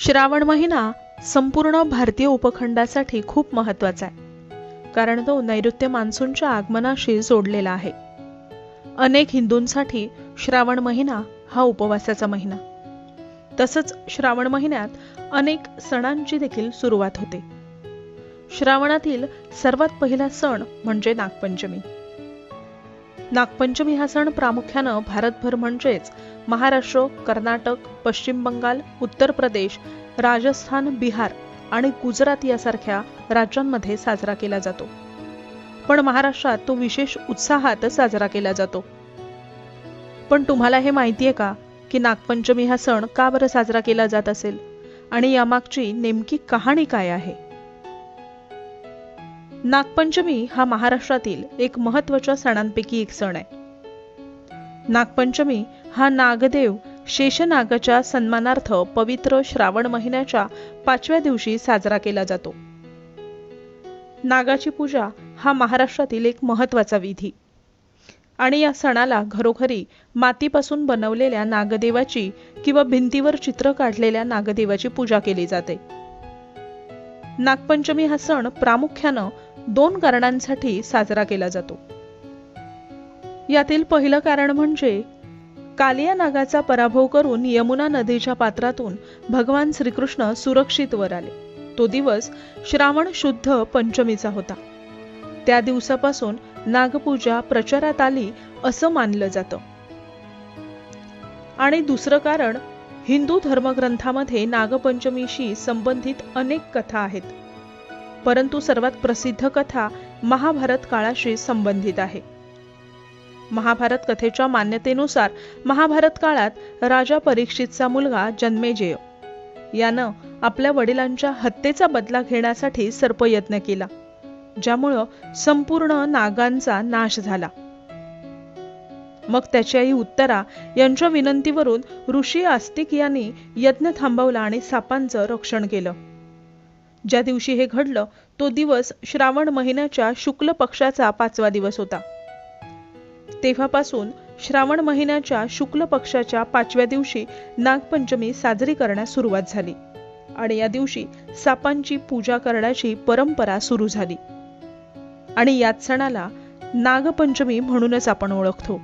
श्रावण महिना संपूर्ण भारतीय उपखंडासाठी खूप महत्त्वाचा आहे. कारण तो नैऋत्य मान्सूनच्या आगमनाशी जोडलेला आहे. अनेक हिंदूंसाठी श्रावण महिना हा उपवासाचा महिना. तसंच श्रावण महिन्यात अनेक सणांची देखील सुरुवात होते. श्रावणातील सर्वात पहिला सण म्हणजे नागपंचमी. नागपंचमी हा सण प्रामुख्यानं भारतभर म्हणजेच महाराष्ट्र कर्नाटक पश्चिम बंगाल उत्तर प्रदेश राजस्थान बिहार आणि गुजरात यासारख्या राज्यांमध्ये साजरा केला जातो. पण महाराष्ट्रात तो विशेष उत्साहात साजरा केला जातो. पण तुम्हाला हे माहितीये का की नागपंचमी हा सण का बरं साजरा केला जात असेल? आणि यामागची नेमकी कहाणी काय आहे? नागपंचमी हा महाराष्ट्रातील एक महत्त्वाच्या सणांपैकी एक सण आहे. नागपंचमी हा नागदेव शेषनागाच्या सन्मानार्थ पवित्र श्रावण महिन्याच्या पाचव्या दिवशी साजरा केला जातो. नागाची पूजा हा महाराष्ट्रातील एक महत्त्वाचा विधी. आणि या सणाला घरोघरी मातीपासून बनवलेल्या नागदेवाची किंवा भिंतीवर चित्र काढलेल्या नागदेवाची पूजा केली जाते. नागपंचमी हा सण प्रामुख्यानं दोन कारणांसाठी साजरा केला जातो. यातील पहिलं कारण म्हणजे कालिया नागाचा पराभव करून यमुना नदीच्या पात्रातून भगवान श्रीकृष्ण सुरक्षित वर आले. तो दिवस श्रावण शुद्ध पंचमीचा होता. त्या दिवसापासून नागपूजा प्रचारात आली असं मानलं जातं. आणि दुसरं कारण हिंदू धर्मग्रंथामध्ये नागपंचमीशी संबंधित अनेक कथा आहेत. परंतु सर्वात प्रसिद्ध कथा महाभारत काळाशी संबंधित आहे. महाभारत कथेच्या मान्यतेनुसार महाभारत काळात राजा परीक्षितचा मुलगा जन्मेजय. यानं आपल्या वडिलांच्या हत्येचा बदला घेण्यासाठी सर्पयत्न केला ज्यामुळं संपूर्ण नागांचा नाश झाला. मग त्याची आई उत्तरा यांच्या विनंतीवरून ऋषी आस्तिक यांनी यज्ञ थांबवला आणि सापांचं रक्षण केलं. ज्या दिवशी हे घडलं तो दिवस श्रावण महिन्याच्या शुक्ल पक्षाचा पाचवा दिवस होता. तेव्हापासून श्रावण महिन्याच्या शुक्ल पक्षाच्या पाचव्या दिवशी नागपंचमी साजरी करण्यास सुरुवात झाली आणि या दिवशी सापांची पूजा करण्याची परंपरा सुरू झाली. आणि याच सणाला नागपंचमी म्हणूनच आपण ओळखतो.